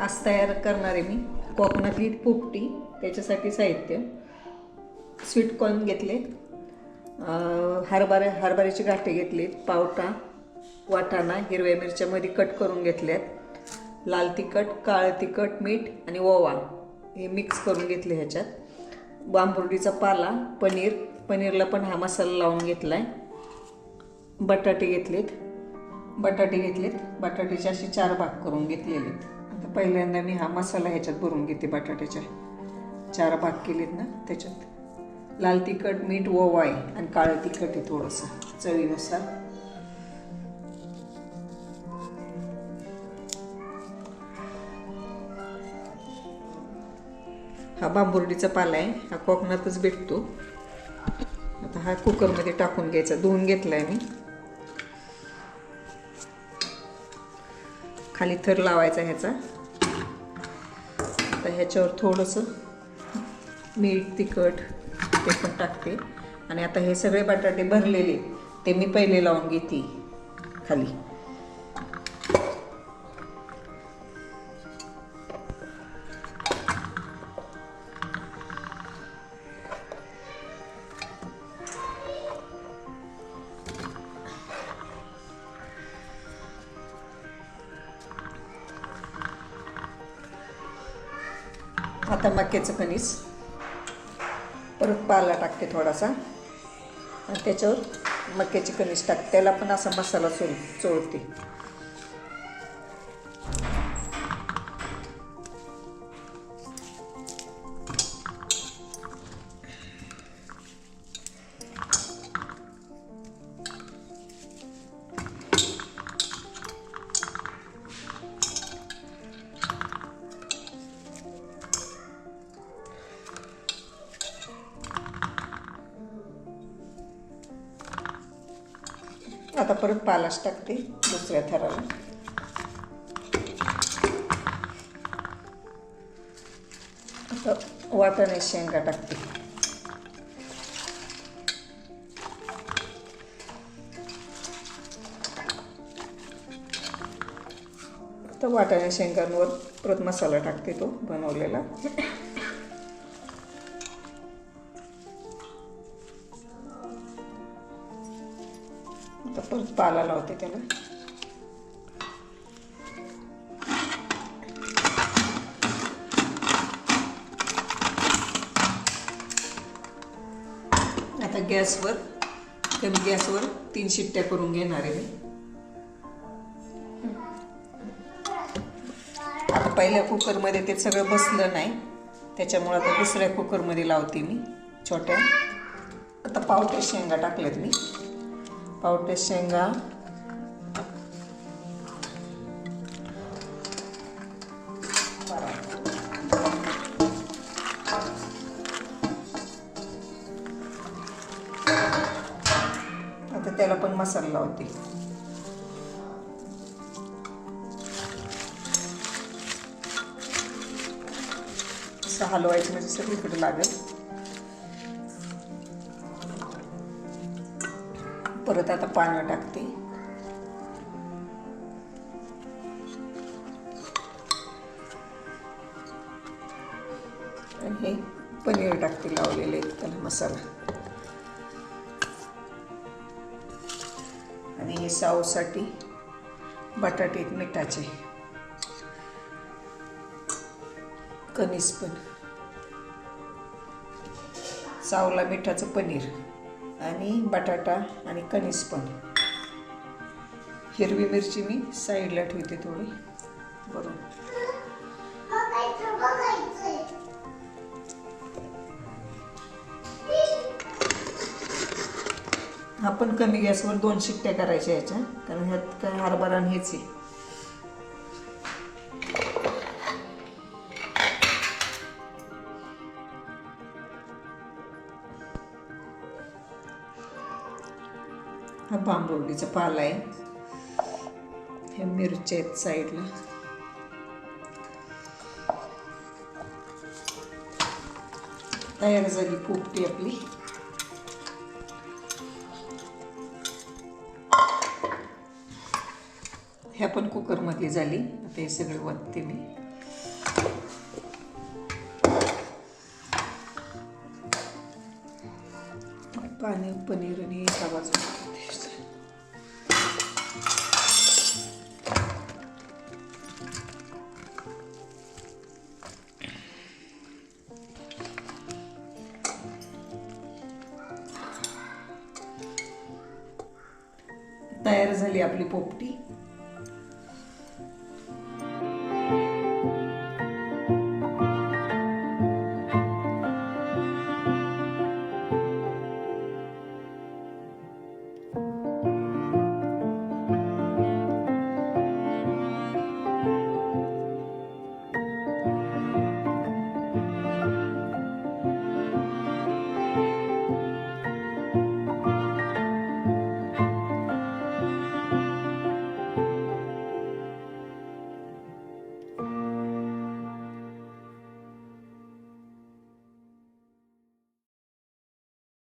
आज तयार करणार आहे मी. कोकणातली पोपटी त्याच्यासाठी साहित्य. स्वीट कॉर्न घेतले अं, हरभरे हरभऱ्याची गाठे घेतली पावटा वाटाणा हिरव्या मिरच्यामध्ये कट करून घेतल्यात. लाल तिखट काळं तिखट मीठ आणि ओवा हे मिक्स करून घेतले ह्याच्यात. बांबुर्डीचा पाला पनीर. पनीरला पण हा मसाला लावून घेतला आहे बटाटे घेतलेत. बटाटे घेतलेत. बटाट्याचे असे चार भाग करून घेतलेले आता पहिल्यांदा मी हा मसाला ह्याच्यात भरून घेते बटाट्याच्या. चार भाग केलेत ना त्याच्यात. लाल तिखट मीठ ओवा आहे आणि काळं तिखट आहे थोडंसं चवीनुसार. हा बांबुर्डीचा पाला आहे हा कोकणातच भेटतो. आता हा कुकरमध्ये टाकून घ्यायचा धुवून घेतला आहे मी. खाली थर लावायचा ह्याचा. आता ह्याच्यावर थोडंसं मीठ तिखट ते पण टाकते. आणि आता हे सगळे बटाटे भरलेले ते मी पहिले लावून घेते खाली. आता मक्याचं कणीस. परत पाला टाकते थोडासा. आणि त्याच्यावर मक्याची कणीस टाकते त्याला पण असा मसाला चोळ चोळते. आता परत पालाच टाकते दुसऱ्या थराला. आता वाटाणे शेंगा टाकते. आता वाटाणे शेंगांवर परत मसाला टाकते तो बनवलेला. आता परत पाला लावते त्याला. आता गॅसवर कमी गॅसवर तीन शिट्ट्या करून घेणार आहे मी. आता पहिल्या कुकरमध्ये ते सगळं बसलं नाही. त्याच्यामुळं आता दुसऱ्या कुकरमध्ये लावते मी छोट्या. आता पावटे शेंगा टाकल्यात मी. पावटे शेंगा. आता त्याला पण मसाला लावते. असं म्हणजे सगळीकडे लागेल. परत आता पाणी टाकते. आणि हे पनीर टाकते लावलेले त्याला मसाला. आणि हे सावसाठी बटाटे मिठाचे. कणीस पण. सावला मिठाचं पनीर. आणि बटाटा आणि कणीस पण. हिरवी मिरची मी साईडला ठेवते थोडी. बरोबर. आपण कमी गॅसवर दोन शिट्ट्या करायच्या याच्या. कारण ह्यात काय हरभरा हेच आहे. हा बांबुर्डीचा पाला आहे. हे मिरच्या आहेत साईडला. तयार झाली पोपटी आपली. ह्या पण कुकरमध्ये झाली. आता हे सगळं वाटते मी. पाणी पनीर आणि आवाज तयार झाली आपली पोपटी.